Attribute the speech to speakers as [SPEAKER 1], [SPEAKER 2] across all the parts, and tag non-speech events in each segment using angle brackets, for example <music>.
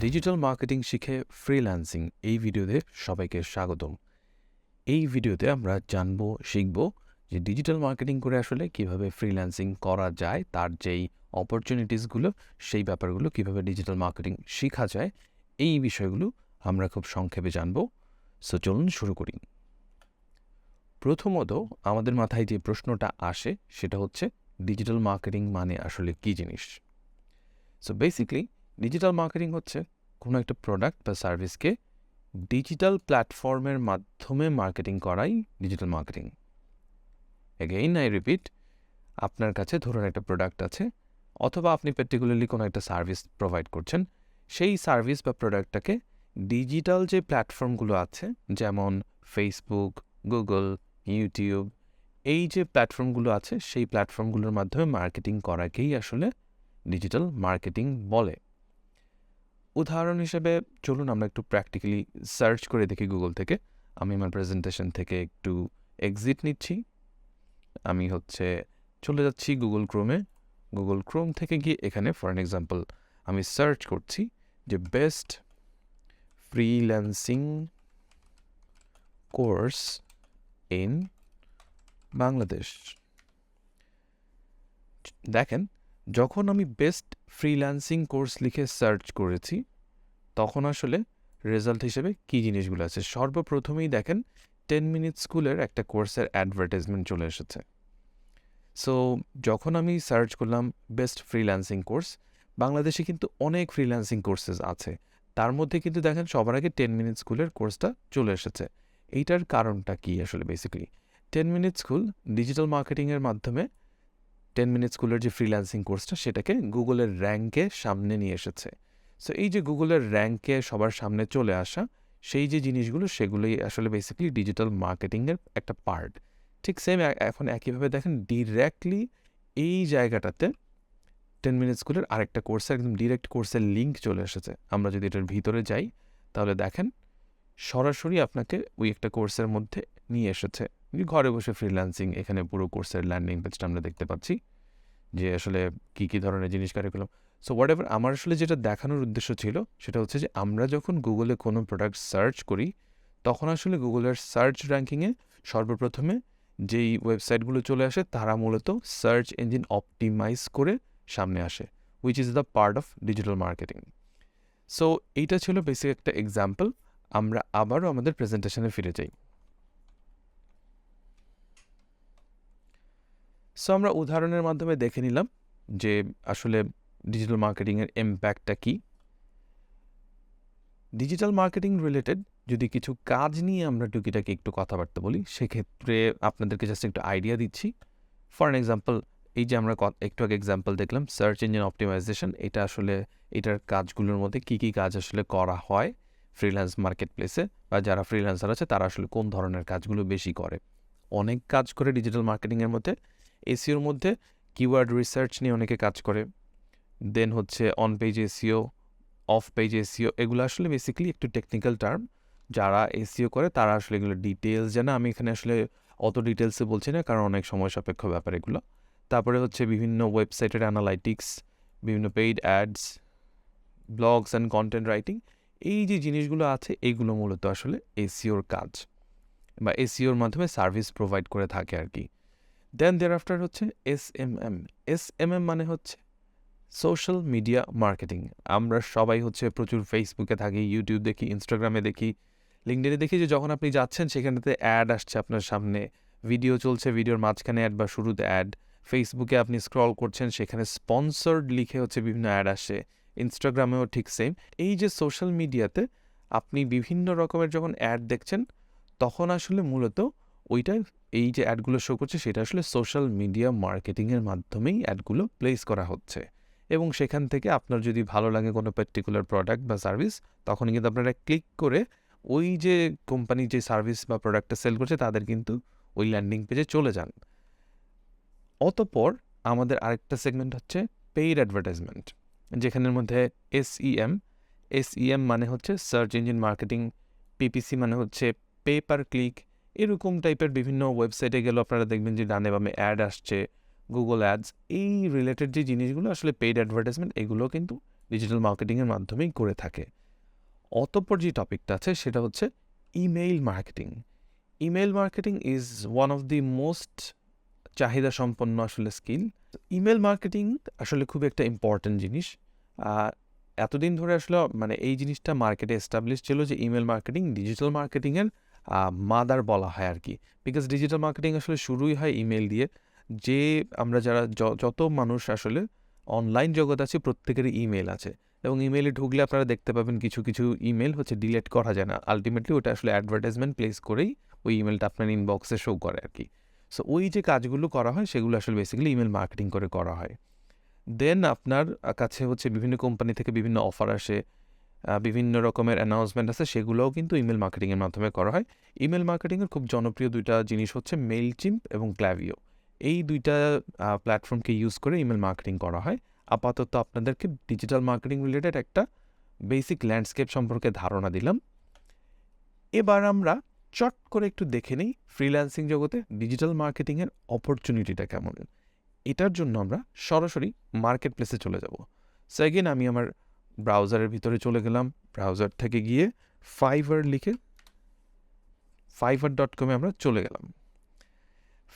[SPEAKER 1] Digital marketing শিখে freelancing এই ভিডিওতে সবাইকে স্বাগতম। এই ভিডিওতে আমরা জানব, শিখব যে ডিজিটাল মার্কেটিং করে আসলে কীভাবে ফ্রিল্যান্সিং করা যায়, তার যেই অপরচুনিটিসগুলো সেই ব্যাপারগুলো কীভাবে ডিজিটাল মার্কেটিং শেখা যায়, এই বিষয়গুলো আমরা খুব সংক্ষেপে জানব। সো চলুন শুরু করি। প্রথমত আমাদের মাথায় যে প্রশ্নটা আসে, সেটা হচ্ছে ডিজিটাল মার্কেটিং মানে আসলে কী জিনিস? সো বেসিকলি ডিজিটাল মার্কেটিং হচ্ছে কোনো একটা প্রোডাক্ট বা সার্ভিসকে ডিজিটাল প্ল্যাটফর্মের মাধ্যমে মার্কেটিং করাই digital marketing again I repeat আপনার কাছে ধরুন একটা প্রোডাক্ট আছে, অথবা আপনি পার্টিকুলারলি কোনো একটা সার্ভিস প্রোভাইড করছেন, সেই সার্ভিস বা প্রোডাক্টটাকে ডিজিটাল যে প্ল্যাটফর্মগুলো আছে, যেমন ফেসবুক গুগল ইউটিউব এই যে প্ল্যাটফর্মগুলো আছে, সেই প্ল্যাটফর্মগুলোর মাধ্যমে মার্কেটিং করাকেই আসলে ডিজিটাল মার্কেটিং বলে। উদাহরণ হিসেবে চলুন আমরা একটু প্র্যাকটিক্যালি সার্চ করে দেখি গুগল থেকে। আমি আমার প্রেজেন্টেশন থেকে একটু এক্সিট নিচ্ছি। আমি হচ্ছে চলে যাচ্ছি গুগল ক্রোমে গুগল ক্রোম থেকে গিয়ে এখানে ফর অ্যান এক্সাম্পল আমি সার্চ করছি যে best freelancing course in Bangladesh দেখেন যখন আমি বেস্ট ফ্রিল্যান্সিং কোর্স লিখে সার্চ করেছি, তখন আসলে রেজাল্ট হিসেবে কী জিনিসগুলো আছে? সর্বপ্রথমেই দেখেন, টেন মিনিট স্কুলের একটা কোর্সের অ্যাডভার্টাইজমেন্ট চলে এসেছে। সো, যখন আমি সার্চ করলাম বেস্ট ফ্রিল্যান্সিং কোর্স, বাংলাদেশে কিন্তু অনেক ফ্রিল্যান্সিং কোর্সেস আছে। তার মধ্যে কিন্তু দেখেন, সবার আগে টেন মিনিট স্কুলের কোর্সটা চলে এসেছে। এইটার কারণটা কি আসলে basically ten minute school digital মার্কেটিংয়ের মাধ্যমে টেন মিনিট স্কুলের যে ফ্রিল্যান্সিং কোর্সটা সেটাকে গুগলের র্যাঙ্কে সামনে নিয়ে এসেছে। সো এই যে গুগলের র্যাঙ্কে সবার সামনে চলে আসা, সেই যে জিনিসগুলো, সেগুলোই আসলে বেসিক্যালি ডিজিটাল মার্কেটিংয়ের একটা পার্ট ঠিক সেম এখন একইভাবে দেখেন ডিরেক্টলি এই জায়গাটাতে টেন মিনিট স্কুলের আরেকটা কোর্সের একদম ডিরেক্ট কোর্সের লিঙ্ক চলে এসেছে। আমরা যদি এটার ভিতরে যাই, তাহলে দেখেন, সরাসরি আপনাকে ওই একটা কোর্সের মধ্যে নিয়ে এসেছে। ঘরে বসে ফ্রিল্যান্সিং এখানে পুরো কোর্সের ল্যান্ডিং পেজটা আমরা দেখতে পাচ্ছি, যে আসলে কী কী ধরনের জিনিস কারিকুলাম সো হোয়াট এভার আমার আসলে যেটা দেখানোর উদ্দেশ্য ছিল, সেটা হচ্ছে যে আমরা যখন গুগলে কোনো প্রোডাক্ট সার্চ করি, তখন আসলে গুগলের সার্চ র্যাঙ্কিংয়ে সর্বপ্রথমে যেই ওয়েবসাইটগুলো চলে আসে, তারা মূলত সার্চ ইঞ্জিন অপটিমাইজ করে সামনে আসে which is the part of digital marketing so এইটা ছিল বেসিক একটা এক্সাম্পল আমরা আবারও আমাদের প্রেজেন্টেশনে ফিরে যাই। সো আমরা উদাহরণের মাধ্যমে দেখে নিলাম যে আসলে ডিজিটাল মার্কেটিংয়ের ইম্প্যাক্টটা কী। ডিজিটাল মার্কেটিং রিলেটেড যদি কিছু কাজ নিয়ে আমরা টুকিটাকে একটু কথাবার্তা বলি, সেক্ষেত্রে আপনাদেরকে জাস্ট একটু আইডিয়া দিচ্ছি। ফর অ্যান এক্সাম্পল এই যে আমরা একটু আগে এক্সাম্পল দেখলাম সার্চ ইঞ্জিন অপটিমাইজেশন এটা আসলে এটার কাজগুলোর মধ্যে কী কী কাজ আসলে করা হয় ফ্রিল্যান্স মার্কেট প্লেসে বা যারা ফ্রিল্যান্সার আছে, তারা আসলে কোন ধরনের কাজগুলো বেশি করে। অনেক কাজ করে ডিজিটাল মার্কেটিংয়ের মধ্যে। এসিওর মধ্যে কিওয়ার্ড রিসার্চ নিয়ে অনেকে কাজ করে। দেন হচ্ছে on page SEO off page SEO এগুলো আসলে বেসিক্যালি একটু টেকনিক্যাল টার্ম যারা এসিও করে, তারা আসলে এগুলো ডিটেলস জানে। আমি এখানে আসলে অত ডিটেলসে বলছি না, কারণ অনেক সময় সাপেক্ষ ব্যাপার এগুলো। তারপরে হচ্ছে বিভিন্ন ওয়েবসাইটের অ্যানালাইটিক্স বিভিন্ন paid ads blogs and content writing এই যে জিনিসগুলো আছে এইগুলো মূলত আসলে এসিওর কাজ বা এসিওর মাধ্যমে সার্ভিস প্রোভাইড করে থাকে আর কি। দেন দেয়ার আফটার হচ্ছে S M M S M M মানে হচ্ছে সোশ্যাল মিডিয়া মার্কেটিং আমরা সবাই হচ্ছে প্রচুর ফেসবুকে থাকি ইউটিউব দেখি ইনস্টাগ্রামে দেখি লিঙ্কডেনে দেখি যে যখন আপনি যাচ্ছেন সেখানেতে অ্যাড আসছে আপনার সামনে। ভিডিও চলছে ভিডিওর মাঝখানে অ্যাড বা শুরুতে অ্যাড ফেসবুকে আপনি স্ক্রল করছেন, সেখানে স্পন্সর্ড লিখে হচ্ছে বিভিন্ন অ্যাড আসে। ইনস্টাগ্রামেও ঠিক সেম এই যে সোশ্যাল মিডিয়াতে আপনি বিভিন্ন রকমের যখন অ্যাড দেখছেন, তখন আসলে মূলত ওইটাই এই যে অ্যাডগুলো শো করছে, সেটা আসলে সোশ্যাল মিডিয়া মার্কেটিংয়ের মাধ্যমেই অ্যাডগুলো প্লেস করা হচ্ছে। এবং সেখান থেকে আপনার যদি ভালো লাগে কোনো পার্টিকুলার প্রোডাক্ট বা সার্ভিস তখন কিন্তু আপনারা ক্লিক করে ওই যে কোম্পানি যে সার্ভিস বা প্রোডাক্টটা সেল করছে, তাদের কিন্তু ওই ল্যান্ডিং পেজে চলে যান। অতপর আমাদের আরেকটা সেগমেন্ট হচ্ছে পেইড অ্যাডভার্টাইজমেন্ট যেখানের মধ্যে এসইএম এসইএম মানে হচ্ছে সার্চ ইঞ্জিন মার্কেটিং পিপিসি মানে হচ্ছে পে পার ক্লিক এরকম টাইপের বিভিন্ন ওয়েবসাইটে গেলেও আপনারা দেখবেন যে ডানে বামে অ্যাড আসছে গুগল অ্যাডস এই রিলেটেড যে জিনিসগুলো আসলে পেইড অ্যাডভার্টাইজমেন্ট এগুলো কিন্তু ডিজিটাল মার্কেটিংয়ের মাধ্যমেই করে থাকে। অতঃপর যে টপিকটা আছে, সেটা হচ্ছে email marketing email marketing is one of the most চাহিদা সম্পন্ন আসলে স্কিল ইমেল মার্কেটিং আসলে খুব একটা ইম্পর্ট্যান্ট জিনিস। এতদিন ধরে আসলে মানে এই জিনিসটা মার্কেটে এস্টাবলিশ ছিল যে ইমেল মার্কেটিং ডিজিটাল মার্কেটিংয়ের মাদার বলা হয় আর কি বিকজ ডিজিটাল মার্কেটিং আসলে শুরুই হয় ইমেল দিয়ে। যে আমরা যারা যত মানুষ আসলে অনলাইন জগৎ আছে, প্রত্যেকেরই ইমেল আছে। এবং ইমেলে ঢুকলে আপনারা দেখতে পাবেন কিছু কিছু ইমেল হচ্ছে ডিলেট করা যায় না। আলটিমেটলি ওটা আসলে অ্যাডভার্টাইজমেন্ট প্লেস করেই ওই ইমেলটা আপনার ইনবক্সে শো করে আর কি সো ওই যে কাজগুলো করা হয়, সেগুলো আসলে বেসিক্যালি ইমেল মার্কেটিং করে করা হয়। দেন আপনার কাছে হচ্ছে বিভিন্ন কোম্পানি থেকে বিভিন্ন অফার আসে। বিভিন্ন রকমের অ্যানাউন্সমেন্ট আছে, সেগুলোও কিন্তু ইমেল মার্কেটিংয়ের মাধ্যমে করা হয়। ইমেল মার্কেটিংয়ের খুব জনপ্রিয় দুইটা জিনিস হচ্ছে মেইল চিম্প এবং ক্ল্যাভিও এই দুইটা প্ল্যাটফর্মকে ইউজ করে ইমেল মার্কেটিং করা হয়। আপাতত আপনাদেরকে ডিজিটাল মার্কেটিং রিলেটেড একটা বেসিক ল্যান্ডস্কেপ সম্পর্কে ধারণা দিলাম। এবার আমরা চট করে একটু দেখে নিই ফ্রিল্যান্সিং জগতে ডিজিটাল মার্কেটিংয়ের অপরচুনিটিটা কেমন। এটার জন্য আমরা সরাসরি মার্কেট প্লেসে চলে যাব। সো এগেন আমি আমার ব্রাউজারের ভিতরে চলে গেলাম। ব্রাউজার থেকে গিয়ে ফাইবার লিখে ফাইবার ডট কমে আমরা চলে গেলাম।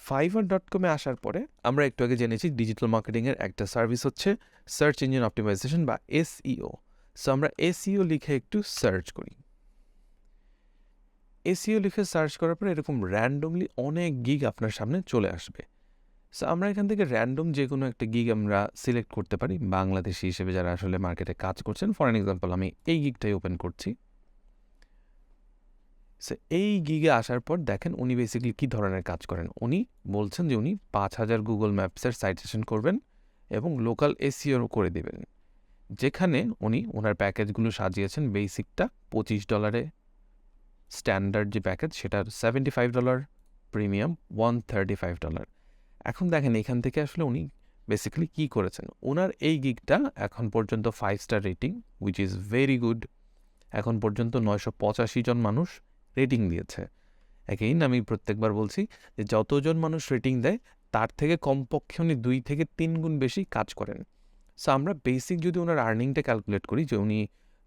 [SPEAKER 1] ফাইবার ডট কমে আসার পরে আমরা একটু আগে জেনেছি ডিজিটাল মার্কেটিংয়ের একটা সার্ভিস হচ্ছে সার্চ ইঞ্জিন অপটিমাইজেশন বা এসইও সো আমরা এসইও লিখে একটু সার্চ করি। এসিও লিখে সার্চ করার পরে এরকম র্যান্ডমলি অনেক গিগ আপনার সামনে চলে আসবে। সো আমরা এখান থেকে র্যান্ডম যে কোনো একটা গিগ আমরা সিলেক্ট করতে পারি, বাংলাদেশি হিসেবে যারা আসলে মার্কেটে কাজ করছেন। ফর এক্সাম্পল আমি এই গিগটাই ওপেন করছি। সো এই গিগে আসার পর দেখেন উনি বেসিক্যালি কী ধরনের কাজ করেন। উনি বলছেন যে উনি পাঁচ হাজার গুগল ম্যাপসের সাইটেশন করবেন এবং লোকাল এসিওর করে দেবেন। যেখানে উনি ওনার প্যাকেজগুলো সাজিয়েছেন বেসিকটা পঁচিশ ডলারে স্ট্যান্ডার্ড যে প্যাকেজ সেটা seventy five dollar premium one thirty five dollar এখন দেখেন এখান থেকে আসলে উনি বেসিক্যালি কী করেছেন? ওনার এই গিগটা এখন পর্যন্ত five star rating which is very good এখন পর্যন্ত নয়শো পঁচাশি জন মানুষ রেটিং দিয়েছে। অ্যাগেইন আমি প্রত্যেকবার বলছি যে যতজন মানুষ রেটিং দেয়, তার থেকে কমপক্ষে উনি দুই থেকে তিন গুণ বেশি কাজ করেন। সো আমরা বেসিক যদি ওনার আর্নিংটা ক্যালকুলেট করি যে উনি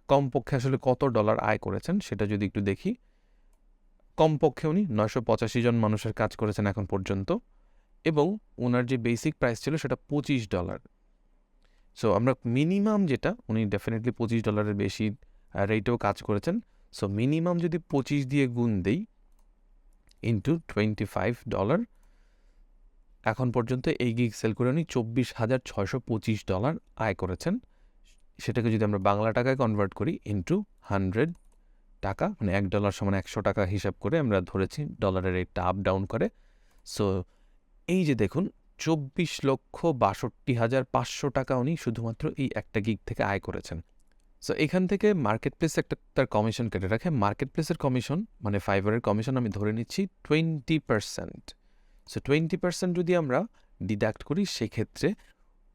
[SPEAKER 1] কমপক্ষে আসলে কত ডলার আয় করেছেন, সেটা যদি একটু দেখি, কমপক্ষে উনি নয়শো পঁচাশি জন মানুষের কাজ করেছেন এখন পর্যন্ত। এবং ওনার যে বেসিক প্রাইস ছিল সেটা পঁচিশ ডলার সো আমরা মিনিমাম যেটা, উনি ডেফিনেটলি পঁচিশ ডলারের বেশি রেটেও কাজ করেছেন। সো মিনিমাম যদি পঁচিশ দিয়ে গুণ দেই ইন্টু টোয়েন্টি ফাইভ ডলার এখন পর্যন্ত এই গিগ সেল করে উনি চব্বিশ হাজার ছয়শো পঁচিশ ডলার আয় করেছেন। সেটাকে যদি আমরা বাংলা টাকায় কনভার্ট করি ইন্টু হান্ড্রেড টাকা মানে এক ডলার সমান একশো টাকা হিসাব করে আমরা ধরেছি ডলারের রেটটা আপ ডাউন করে। সো এই যে দেখুন, চব্বিশ লক্ষ বাষট্টি হাজার পাঁচশো টাকা উনি শুধুমাত্র এই একটা গিগ থেকে আয় করেছেন। সো এখান থেকে মার্কেট প্লেস একটা তার কমিশন কেটে রাখে। মার্কেট প্লেসের কমিশন মানে ফাইবারের কমিশন আমি ধরে নিচ্ছি twenty percent so twenty percent যদি আমরা ডিডাক্ট করি, সেক্ষেত্রে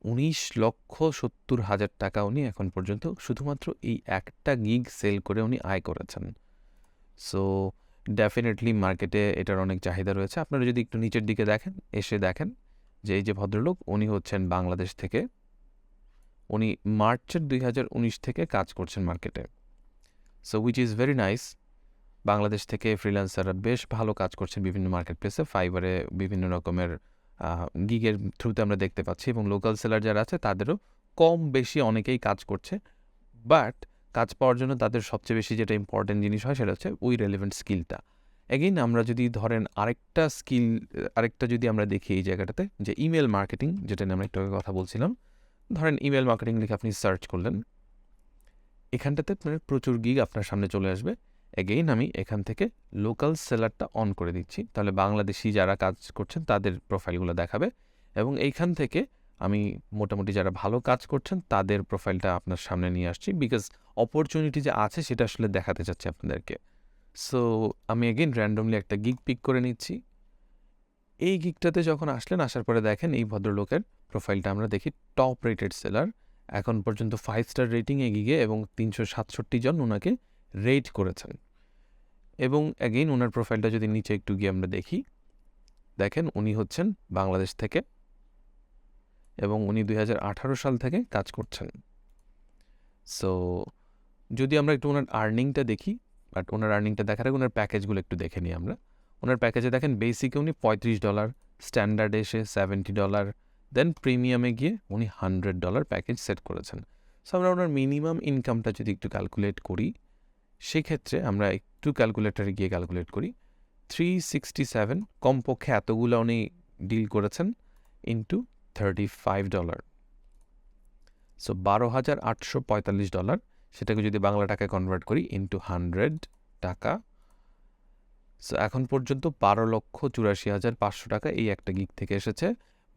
[SPEAKER 1] উনিশ লক্ষ সত্তর হাজার টাকা উনি এখন পর্যন্ত শুধুমাত্র এই একটা গিগ সেল করে উনি আয় করেছেন। সো ডেফিনেটলি মার্কেটে এটার অনেক চাহিদা রয়েছে। আপনারা যদি একটু নিচের দিকে দেখেন, এসে দেখেন যে এই যে ভদ্রলোক, উনি হচ্ছেন বাংলাদেশ থেকে, উনি মার্চের দুই হাজার উনিশ থেকে কাজ করছেন মার্কেটে so which is very nice Bangladesh থেকে ফ্রিল্যান্সাররা বেশ ভালো কাজ করছেন বিভিন্ন মার্কেট প্লেসে ফাইবারে বিভিন্ন রকমের গিগের থ্রুতে আমরা দেখতে পাচ্ছি এবং লোকাল সেলার যারা আছে, তাদেরও কম বেশি অনেকেই কাজ করছে। বাট কাজ পাওয়ার জন্য তাদের সবচেয়ে বেশি যেটা ইম্পর্টেন্ট জিনিস হয় সেটা হচ্ছে ওই রেলেভেন্ট স্কিলটা এগেইন আমরা যদি ধরেন আরেকটা স্কিল আরেকটা যদি আমরা দেখি এই জায়গাটাতে, যে ইমেল মার্কেটিং যেটা নিয়ে আমরা একটু আগে কথা বলছিলাম, ধরেন ইমেল মার্কেটিং লিখে আপনি সার্চ করলেন। এখানটাতে আপনার প্রচুর গিগ আপনার সামনে চলে আসবে। এগেইন আমি এখান থেকে লোকাল সেলারটা অন করে দিচ্ছি। তাহলে বাংলাদেশি যারা কাজ করছেন, তাদের প্রোফাইলগুলো দেখাবে। এবং এইখান থেকে আমি মোটামুটি যারা ভালো কাজ করছেন, তাদের প্রোফাইলটা আপনার সামনে নিয়ে আসছি বিকজ অপরচুনিটি যে আছে সেটা আসলে দেখাতে চাচ্ছি আপনাদেরকে। সো আমি এগেইন র্যান্ডমলি একটা গিগ পিক করে নিচ্ছি। এই গিগটাতে যখন আসলেন, আসার পরে দেখেন এই ভদ্রলোকের প্রোফাইলটা আমরা দেখি টপ রেটেড সেলার এখন পর্যন্ত ফাইভ স্টার রেটিং এ গিগে এবং তিনশো সাতষট্টি জন ওনাকে রেট করেছেন। এবং অ্যাগেইন ওনার প্রোফাইলটা যদি নিচে একটু গিয়ে আমরা দেখি, দেখেন উনি হচ্ছেন বাংলাদেশ থেকে এবং উনি দু হাজার আঠারো সাল থেকে কাজ করছেন। সো যদি আমরা একটু ওনার আর্নিংটা দেখি বাট ওনার আর্নিংটা দেখার আগে ওনার প্যাকেজগুলো একটু দেখে নিই আমরা। ওনার প্যাকেজে দেখেন বেসিকে উনি পঁয়ত্রিশ ডলার স্ট্যান্ডার্ড এসে সেভেন্টি ডলার দেন প্রিমিয়ামে গিয়ে উনি হান্ড্রেড ডলার প্যাকেজ সেট করেছেন। সো আমরা ওনার মিনিমাম ইনকামটা যদি একটু ক্যালকুলেট করি, সেক্ষেত্রে আমরা একটু ক্যালকুলেটারে গিয়ে ক্যালকুলেট করি থ্রি সিক্সটি সেভেন কমপক্ষে এতগুলো উনি ডিল করেছেন into thirty five dollar so বারো হাজার আটশো পঁয়তাল্লিশ ডলার সেটাকে যদি বাংলা টাকায় কনভার্ট করি ইন্টু হান্ড্রেড টাকা। সো এখন পর্যন্ত বারো লক্ষ চুরাশি হাজার পাঁচশো টাকা এই একটা গিক থেকে এসেছে।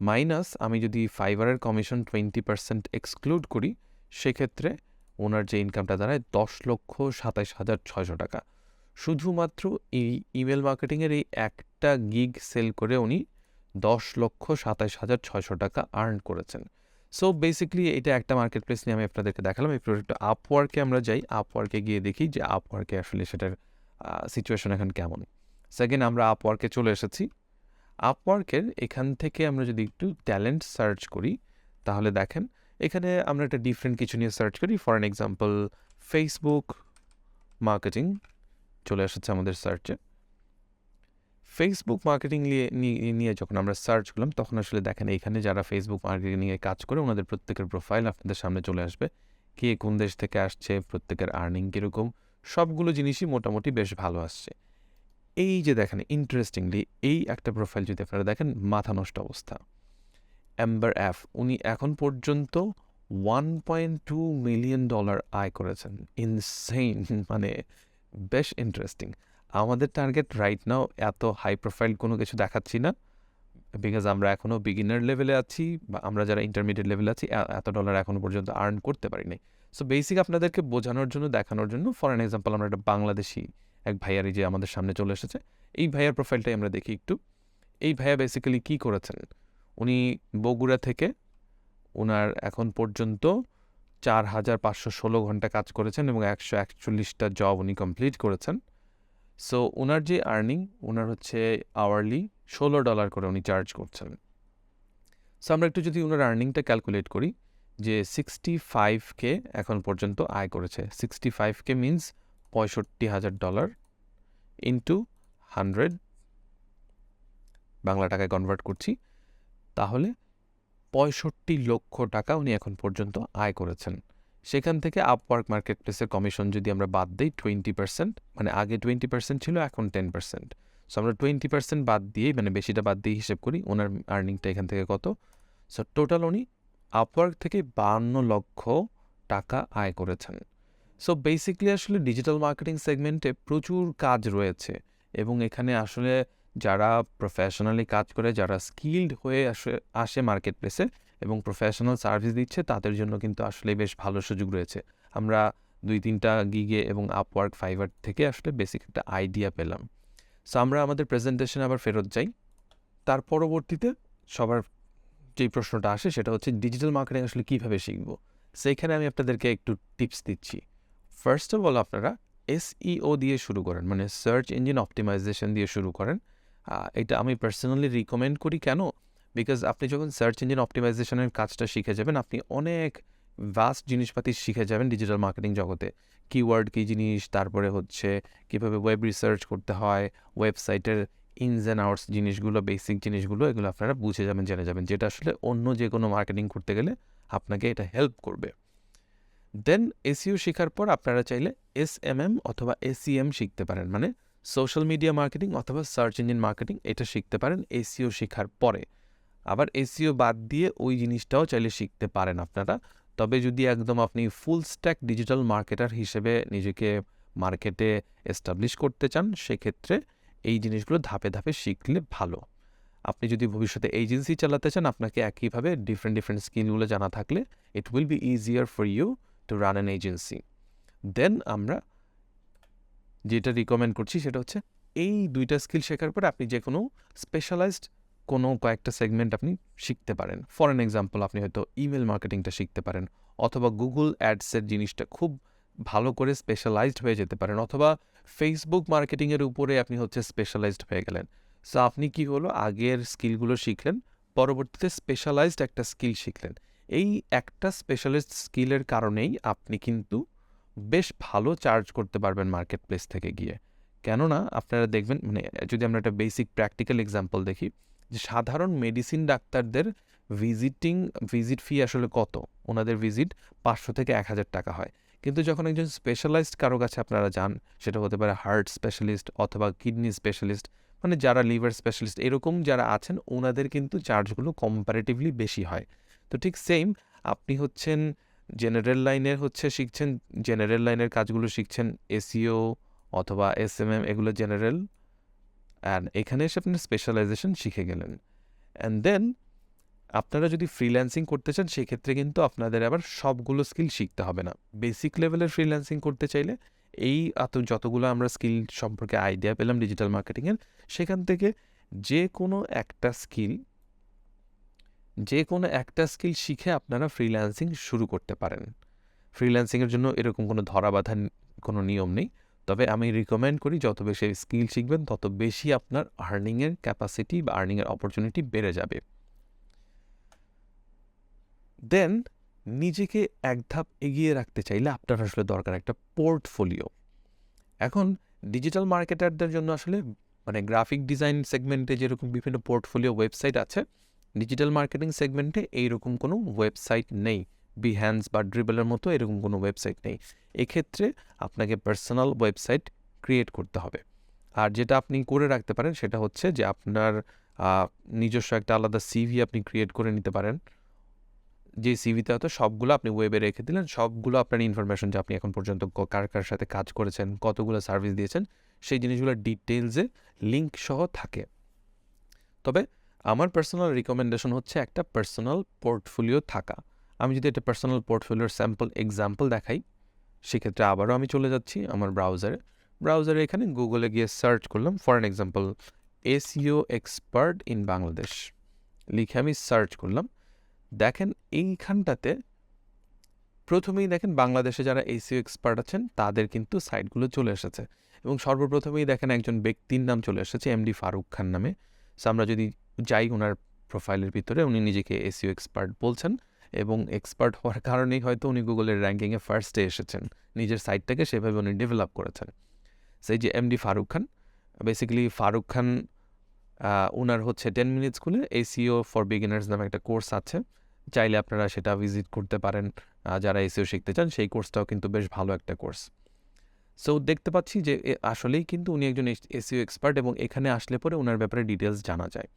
[SPEAKER 1] মাইনাস আমি যদি ফাইবারের কমিশন টোয়েন্টি পার্সেন্ট এক্সক্লুড করি, সেক্ষেত্রে ওনার যে ইনকামটা দাঁড়ায় দশ লক্ষ সাতাইশ হাজার ছয়শো টাকা। শুধুমাত্র এই ইমেল মার্কেটিংয়ের এই একটা গিগ সেল করে উনি দশ লক্ষ সাতাইশ হাজার ছয়শো টাকা আর্ন করেছেন। সো বেসিক্যালি এটা একটা মার্কেট প্লেস নিয়ে আমি আপনাদেরকে দেখালাম। এই প্রোডাক্টটা আপওয়ার্কে আমরা যাই আপওয়ার্কে গিয়ে দেখি যে আপওয়ার্কে আসলে সেটার সিচুয়েশন এখন কেমন। সেকেন্ড আমরা আপওয়ার্কে চলে এসেছি। আপওয়ার্কের এখান থেকে আমরা যদি একটু ট্যালেন্ট সার্চ করি, তাহলে দেখেন এখানে আমরা একটা ডিফারেন্ট কিছু নিয়ে সার্চ করি। For an example Facebook marketing চলে এসেছে আমাদের সার্চে ফেসবুক মার্কেটিং নিয়ে নিয়ে যখন আমরা সার্চ করলাম, তখন আসলে দেখেন এখানে যারা ফেসবুক মার্কেটিং নিয়ে কাজ করে, ওনাদের প্রত্যেকের প্রোফাইল আপনাদের সামনে চলে আসবে। কে কোন দেশ থেকে আসছে, প্রত্যেকের আর্নিং কীরকম, সবগুলো জিনিসই মোটামুটি বেশ ভালো আসছে। এই যে দেখেন ইন্টারেস্টিংলি এই একটা প্রোফাইল যদি আপনারা দেখেন, মাথা নষ্ট অবস্থা। অ্যাম্বার অ্যাফ উনি এখন পর্যন্ত one point two million dollar আয় করেছেন। ইনসেইন <laughs> মানে বেশ ইন্টারেস্টিং আমাদের টার্গেট রাইট নাও এত হাই প্রোফাইল কোনো কিছু দেখাচ্ছি না বিকজ আমরা এখনও বিগিনার লেভেলে আছি বা আমরা যারা ইন্টারমিডিয়েট লেভেলে আছি এত ডলার এখনও পর্যন্ত আর্ন করতে পারিনি। সো বেসিক আপনাদেরকে বোঝানোর জন্য, দেখানোর জন্য ফর অ্যান এক্সাম্পল আমরা একটা বাংলাদেশি এক ভাইয়ারই যে আমাদের সামনে চলে এসেছে, এই ভাইয়ার প্রোফাইলটাই আমরা দেখি একটু। এই ভাইয়া বেসিক্যালি কী করেছেন? উনি বগুড়া থেকে ওনার এখন পর্যন্ত চার হাজার পাঁচশো ষোলো ঘণ্টা কাজ করেছেন এবং একশো একচল্লিশটা জব উনি কমপ্লিট করেছেন। সো ওনার যে আর্নিং ওনার হচ্ছে আওয়ারলি ষোলো ডলার করে উনি চার্জ করছেন। সো আমরা একটু যদি ওনার আর্নিংটা ক্যালকুলেট করি, যে সিক্সটি ফাইভকে এখন পর্যন্ত আয় করেছে। সিক্সটি ফাইভকে মিনস পঁয়ষট্টি হাজার ডলার ইন্টু হান্ড্রেড বাংলা টাকায় কনভার্ট করছি। তাহলে পঁয়ষট্টি লক্ষ টাকা উনি এখন পর্যন্ত আয় করেছেন। সেখান থেকে আপওয়ার্ক মার্কেট প্লেসের কমিশন যদি আমরা বাদ দিই টোয়েন্টি পার্সেন্ট মানে আগে টোয়েন্টি পার্সেন্ট ছিল, এখন টেন পার্সেন্ট সো আমরা টোয়েন্টি পার্সেন্ট বাদ দিয়েই মানে বেশিটা বাদ দিয়ে হিসেব করি, ওনার আর্নিংটা এখান থেকে কত? সো টোটাল উনি আপওয়ার্ক থেকে বান্ন লক্ষ টাকা আয় করেছেন। সো বেসিকলি আসলে ডিজিটাল মার্কেটিং সেগমেন্টে প্রচুর কাজ রয়েছে এবং এখানে আসলে যারা প্রফেশনালি কাজ করে, যারা স্কিল্ড হয়ে আসে আসে মার্কেট প্লেসে এবং প্রফেশনাল সার্ভিস দিচ্ছে, তাদের জন্য কিন্তু আসলে বেশ ভালো সুযোগ রয়েছে। আমরা দুই তিনটা গিগে এবং আপওয়ার্ক ফাইবার থেকে আসলে বেসিক একটা আইডিয়া পেলাম। সো আমরা আমাদের প্রেজেন্টেশনে আবার ফেরত যাই। তার পরবর্তীতে সবার যেই প্রশ্নটা আসে, সেটা হচ্ছে ডিজিটাল মার্কেটিং আসলে কীভাবে শিখব? সেইখানে আমি আপনাদেরকে একটু টিপস দিচ্ছি। ফার্স্ট অফ অল আপনারা এসইও দিয়ে শুরু করেন মানে সার্চ ইঞ্জিন অপটিমাইজেশন দিয়ে শুরু করেন। এটা আমি পার্সোনালি রিকমেন্ড করি। কেন? বিকজ আপনি যখন সার্চ ইঞ্জিন অপটিমাইজেশনের কাজটা শিখে যাবেন, আপনি অনেক ভাস্ট জিনিসপাতি শিখে যাবেন ডিজিটাল মার্কেটিং জগতে। কিওয়ার্ড কী জিনিস, তারপরে হচ্ছে কীভাবে ওয়েব রিসার্চ করতে হয় ওয়েবসাইটের ইনস অ্যান্ড আউটস জিনিসগুলো বেসিক জিনিসগুলো, এগুলো আপনারা বুঝে যাবেন, জেনে যাবেন। যেটা আসলে অন্য যে কোনো মার্কেটিং করতে গেলে আপনাকে এটা হেল্প করবে। দেন এসিও শেখার পর আপনারা চাইলে এস এম এম অথবা এসিএম শিখতে পারেন। মানে সোশ্যাল মিডিয়া মার্কেটিং অথবা সার্চ ইঞ্জিন মার্কেটিং এটা শিখতে পারেন এসিও শেখার পরে। আবার এসিও বাদ দিয়ে ওই জিনিসটাও চাইলে শিখতে পারেন আপনারা। তবে যদি একদম আপনি ফুল স্ট্যাক ডিজিটাল মার্কেটার হিসেবে নিজেকে মার্কেটে এস্টাবলিশ করতে চান, সেক্ষেত্রে এই জিনিসগুলো ধাপে ধাপে শিখলে ভালো। আপনি যদি ভবিষ্যতে এজেন্সি চালাতে চান, আপনাকে একইভাবে ডিফারেন্ট ডিফারেন্ট স্কিলগুলো জানা থাকলে it will be easier for you to run an agency then আমরা যেটা রিকমেন্ড করছি সেটা হচ্ছে, এই দুইটা স্কিল শেখার পরে আপনি যে কোনো স্পেশালাইজড কোনো কয়েকটা সেগমেন্ট আপনি শিখতে পারেন। ফর এন এক্সাম্পল আপনি হয়তো ইমেল মার্কেটিংটা শিখতে পারেন, অথবা গুগল অ্যাডসের জিনিসটা খুব ভালো করে স্পেশালাইজড হয়ে যেতে পারেন, অথবা ফেসবুক মার্কেটিংয়ের উপরে আপনি হচ্ছে স্পেশালাইজড হয়ে গেলেন। সো আপনি কি হলো, আগের স্কিলগুলো শিখলেন, পরবর্তীতে স্পেশালাইজড একটা স্কিল শিখলেন। এই একটা স্পেশালিস্ট স্কিলের কারণেই আপনি কিন্তু বেশ ভালো চার্জ করতে পারবেন মার্কেট প্লেস থেকে গিয়ে। কেননা, আপনারা দেখবেন মানে যদি আমরা একটা বেসিক প্র্যাকটিক্যাল এক্সাম্পল দেখি যে সাধারণ মেডিসিন ডাক্তারদের ভিজিটিং ভিজিট ফি আসলে কত? ওনাদের ভিজিট পাঁচশো থেকে এক হাজার টাকা হয়। কিন্তু যখন একজন স্পেশালাইজড কারও কাছে আপনারা যান, সেটা হতে পারে হার্ট স্পেশালিস্ট অথবা কিডনি স্পেশালিস্ট মানে যারা লিভার স্পেশালিস্ট এরকম যারা আছেন, ওনাদের কিন্তু চার্জগুলো কম্পারেটিভলি বেশি হয়। তো ঠিক সেম আপনি হচ্ছেন জেনারেল লাইনের হচ্ছে শিখছেন জেনারেল লাইনের কাজগুলো শিখছেন এসিও অথবা এস এম এম এগুলো জেনারেল অ্যান্ড এখানে এসে আপনি স্পেশালাইজেশন শিখে গেলেন। অ্যান্ড দেন আপনারা যদি ফ্রিল্যান্সিং করতে চান, সেক্ষেত্রে কিন্তু আপনাদের আবার সবগুলো স্কিল শিখতে হবে না। বেসিক লেভেলের ফ্রিল্যান্সিং করতে চাইলে, এই এত যতগুলো আমরা স্কিল সম্পর্কে আইডিয়া পেলাম ডিজিটাল মার্কেটিংয়ের সেখান থেকে যে কোনো একটা স্কিল যে কোনো একটা স্কিল শিখে আপনারা ফ্রিল্যান্সিং শুরু করতে পারেন। ফ্রিল্যান্সিংয়ের জন্য এরকম কোনো ধরাবাধা কোনো নিয়ম নেই। তবে আমি রিকমেন্ড করি যত বেশি স্কিল শিখবেন, তত বেশি আপনার আর্নিংয়ের ক্যাপাসিটি বা আর্নিংয়ের অপরচুনিটি বেড়ে যাবে। দেন নিজেকে এক ধাপ এগিয়ে রাখতে চাইলে আপনার আসলে দরকার একটা পোর্টফোলিও এখন ডিজিটাল মার্কেটারদের জন্য আসলে মানে গ্রাফিক ডিজাইন সেগমেন্টে যেরকম বিভিন্ন পোর্টফোলিও ওয়েবসাইট আছে ডিজিটাল মার্কেটিং সেগমেন্টে এইরকম কোনো ওয়েবসাইট নেই। বিহ্যান্স বা ড্রিবলের মতো এরকম কোনো ওয়েবসাইট নেই। এক্ষেত্রে আপনাকে পার্সোনাল ওয়েবসাইট ক্রিয়েট করতে হবে। আর যেটা আপনি করে রাখতে পারেন সেটা হচ্ছে যে আপনার নিজস্ব একটা আলাদা সিভি আপনি ক্রিয়েট করে নিতে পারেন। যে সিভিতে হয়তো সবগুলো আপনি ওয়েবে রেখে দিলেন, সবগুলো আপনার ইনফরমেশন যে আপনি এখন পর্যন্ত কার কার সাথে কাজ করেছেন, কতগুলো সার্ভিস দিয়েছেন, সেই জিনিসগুলো ডিটেলসে লিঙ্ক সহ থাকে। তবে আমার পার্সোনাল রিকমেন্ডেশন হচ্ছে একটা পার্সোনাল পোর্টফোলিও থাকা। আমি যদি একটা পার্সোনাল পোর্টফোলিওর স্যাম্পল এক্সাম্পল দেখাই, সেক্ষেত্রে আবারও আমি চলে যাচ্ছি আমার ব্রাউজারে ব্রাউজারে এখানে গুগলে গিয়ে সার্চ করলাম for an example SEO expert in Bangladesh লিখে আমি সার্চ করলাম। দেখেন এইখানটাতে প্রথমেই দেখেন বাংলাদেশে যারা এসিও এক্সপার্ট আছেন, তাদের কিন্তু সাইটগুলো চলে এসেছে। এবং সর্বপ্রথমেই দেখেন একজন ব্যক্তির নাম চলে এসেছে এমডি ফারুক খান নামে। সো আমরা যদি যাই ওনার প্রোফাইলের ভিতরে, উনি নিজেকে এসিও এক্সপার্ট বলছেন। এবং এক্সপার্ট হওয়ার কারণেই হয়তো উনি গুগলের র্যাঙ্কিংয়ে ফার্স্টে এসেছেন। নিজের সাইটটাকে সেভাবে উনি ডেভেলপ করেছেন। সেই যে এমডি ফারুক খান বেসিক্যালি ফারুক খান ওনার হচ্ছে টেন মিনিট স্কুলে এসিও ফর বিগিনার্স নামে একটা কোর্স আছে। চাইলে আপনারা সেটা ভিজিট করতে পারেন। যারা এসিও শিখতে চান, সেই কোর্সটাও কিন্তু বেশ ভালো একটা কোর্স সো দেখতে পাচ্ছি যে আসলেই কিন্তু উনি একজন এসিও এক্সপার্ট এবং এখানে আসলে পরে ওনার ব্যাপারে ডিটেলস জানা যায়।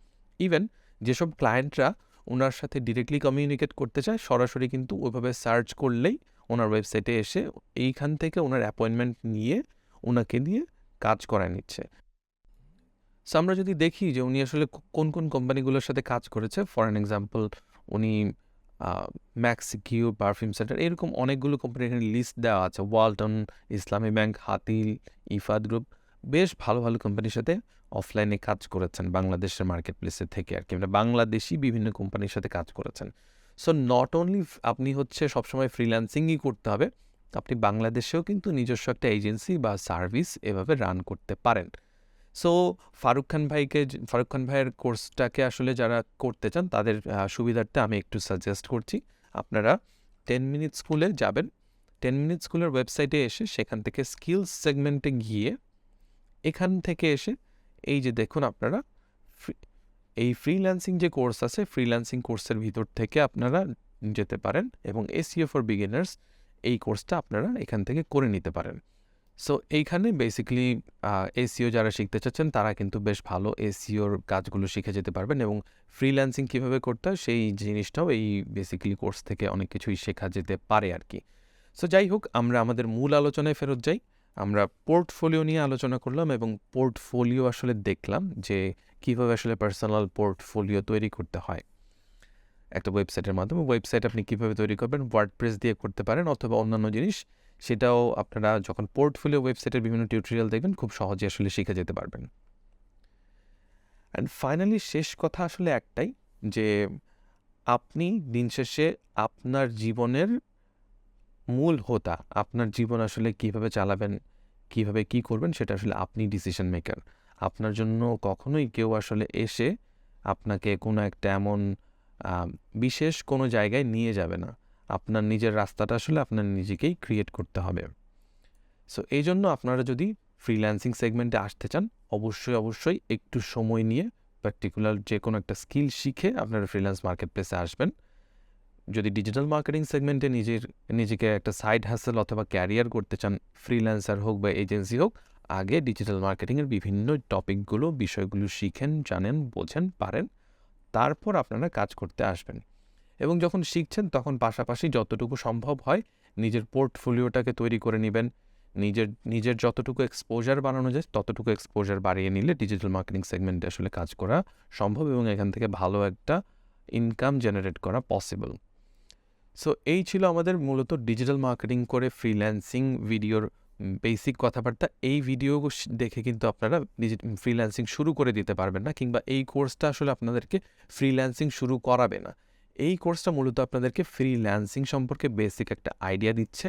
[SPEAKER 1] ইভেন যেসব ক্লায়েন্টরা ওনার সাথে ডিরেক্টলি কমিউনিকেট করতে চায়, সরাসরি কিন্তু ওইভাবে সার্চ করলেই ওনার ওয়েবসাইটে এসে এইখান থেকে ওনার অ্যাপয়েন্টমেন্ট নিয়ে ওনাকে দিয়ে কাজ করায় নিচ্ছে। সো আমরা যদি দেখি যে উনি আসলে কোন কোন কোম্পানিগুলোর সাথে কাজ করেছে ফর অ্যান এক্সাম্পল উনি ম্যাক্স কিউ পারফিউম সেন্টার এরকম অনেকগুলো কোম্পানি এখানে লিস্ট দেওয়া আছে। ওয়ালটন ইসলামী ব্যাংক হাতিল ইফাদ গ্রুপ বেশ ভালো ভালো কোম্পানির সাথে অফলাইনে কাজ করেছেন, বাংলাদেশের মার্কেট প্লেসে থেকে আর কি। মানে বাংলাদেশি বিভিন্ন কোম্পানির সাথে কাজ করেছেন। সো নট অনলি আপনি হচ্ছে সবসময় ফ্রিল্যান্সিংই করতে হবে, আপনি বাংলাদেশেও কিন্তু নিজস্ব একটা এজেন্সি বা সার্ভিস এভাবে রান করতে পারেন। সো ফারুক খান ভাইকে ফারুক খান ভাইয়ের কোর্সটাকে আসলে যারা করতে চান, তাদের সুবিধার্থে আমি একটু সাজেস্ট করছি। আপনারা টেন মিনিট স্কুলে যাবেন। টেন মিনিট স্কুলের ওয়েবসাইটে এসে সেখান থেকে স্কিলস সেগমেন্টে গিয়ে এখান থেকে এসে এই যে দেখুন আপনারা এই ফ্রিল্যান্সিং যে কোর্স আছে ফ্রিল্যান্সিং কোর্সের ভিতর থেকে আপনারা যেতে পারেন এবং এসিও ফর বিগিনার্স এই কোর্সটা আপনারা এখান থেকে করে নিতে পারেন। সো এইখানে বেসিক্যালি এসিও যারা শিখতে চাচ্ছেন, তারা কিন্তু বেশ ভালো এসিওর কাজগুলো শিখে যেতে পারবেন এবং ফ্রিল্যান্সিং কীভাবে করতে হয়, সেই জিনিসটাও এই বেসিক্যালি কোর্স থেকে অনেক কিছুই শেখা যেতে পারে আর কি। সো যাই হোক, আমরা আমাদের মূল আলোচনায় ফেরত যাই। আমরা পোর্টফোলিও নিয়ে আলোচনা করলাম এবং পোর্টফোলিও আসলে দেখলাম যে কীভাবে আসলে পার্সোনাল পোর্টফোলিও তৈরি করতে হয়। একটা ওয়েবসাইটের মাধ্যমে ওয়েবসাইট আপনি কীভাবে তৈরি করবেন ওয়ার্ডপ্রেস দিয়ে করতে পারেন অথবা অন্যান্য জিনিস, সেটাও আপনারা যখন পোর্টফোলিও ওয়েবসাইটের বিভিন্ন টিউটোরিয়াল দেখবেন, খুব সহজে আসলে শিখে যেতে পারবেন। অ্যান্ড ফাইনালি শেষ কথা আসলে একটাই যে আপনি দিন শেষে আপনার জীবনের মূল হোতা, আপনার জীবন আসলে কীভাবে চালাবেন, কীভাবে কি করবেন, সেটা আসলে আপনি ডিসিশন মেকার আপনার জন্য কখনোই কেউ আসলে এসে আপনাকে কোনো একটা এমন বিশেষ কোনো জায়গায় নিয়ে যাবে না। আপনার নিজের রাস্তাটা আসলে আপনার নিজেকেই ক্রিয়েট করতে হবে। সো এই জন্য আপনারা যদি ফ্রিল্যান্সিং সেগমেন্টে আসতে চান, অবশ্যই অবশ্যই একটু সময় নিয়ে পার্টিকুলার যে কোনো একটা স্কিল শিখে আপনারা ফ্রিল্যান্স মার্কেট প্লেসে আসবেন। যদি ডিজিটাল মার্কেটিং সেগমেন্টে নিজের, নিজেকে একটা সাইড হাসেল অথবা ক্যারিয়ার করতে চান ফ্রিল্যান্সার হোক বা এজেন্সি হোক, আগে ডিজিটাল মার্কেটিংয়ের বিভিন্ন টপিকগুলো বিষয়গুলো শিখেন, জানেন, বোঝেন, পারেন, তারপর আপনারা কাজ করতে আসবেন। এবং যখন শিখছেন, তখন পাশাপাশি যতটুকু সম্ভব হয়, নিজের পোর্টফোলিওটাকে তৈরি করে নেবেন। নিজের নিজের যতটুকু এক্সপোজার বানানো যায়, ততটুকু এক্সপোজার বাড়িয়ে নিলে ডিজিটাল মার্কেটিং সেগমেন্টে আসলে কাজ করা সম্ভব এবং এখান থেকে ভালো একটা ইনকাম জেনারেট করা পসিবল সো এই ছিল আমাদের মূলত ডিজিটাল মার্কেটিং করে ফ্রিল্যান্সিং ভিডিওর বেসিক কথাবার্তা। এই ভিডিও দেখে কিন্তু আপনারা ফ্রিল্যান্সিং শুরু করে দিতে পারবেন না, কিংবা এই কোর্সটা আসলে আপনাদেরকে ফ্রিল্যান্সিং শুরু করাবে না। এই কোর্সটা মূলত আপনাদেরকে ফ্রিল্যান্সিং সম্পর্কে বেসিক একটা আইডিয়া দিচ্ছে।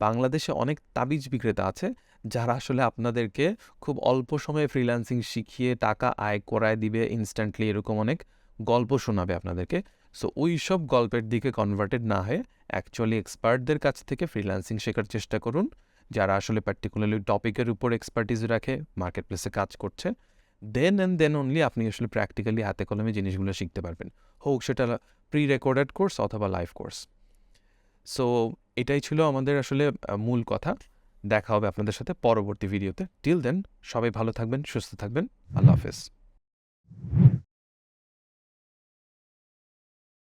[SPEAKER 1] বাংলাদেশে অনেক তাবিজ বিক্রেতা আছে, যারা আসলে আপনাদেরকে খুব অল্প সময়ে ফ্রিল্যান্সিং শিখিয়ে টাকা আয় করায় দিবে ইনস্ট্যান্টলি এরকম অনেক গল্প শোনাবে আপনাদেরকে। সো ওই সব গল্পের দিকে কনভার্টেড না হয়ে অ্যাকচুয়ালি এক্সপার্টদের কাছ থেকে ফ্রিল্যান্সিং শেখার চেষ্টা করুন, যারা আসলে পার্টিকুলারলি টপিকের উপর এক্সপার্টিস রাখে মার্কেট প্লেসে কাজ করছে। দেন অ্যান্ড দেন অনলি আপনি আসলে প্র্যাকটিক্যালি হাতে কলমে জিনিসগুলো শিখতে পারবেন। হোক সেটা প্রি রেকর্ডেড কোর্স অথবা লাইভ কোর্স সো এটাই ছিল আমাদের আসলে মূল কথা। দেখা হবে আপনাদের সাথে পরবর্তী ভিডিওতে টিল দেন সবাই ভালো থাকবেন, সুস্থ থাকবেন। আল্লাহ হাফেজ।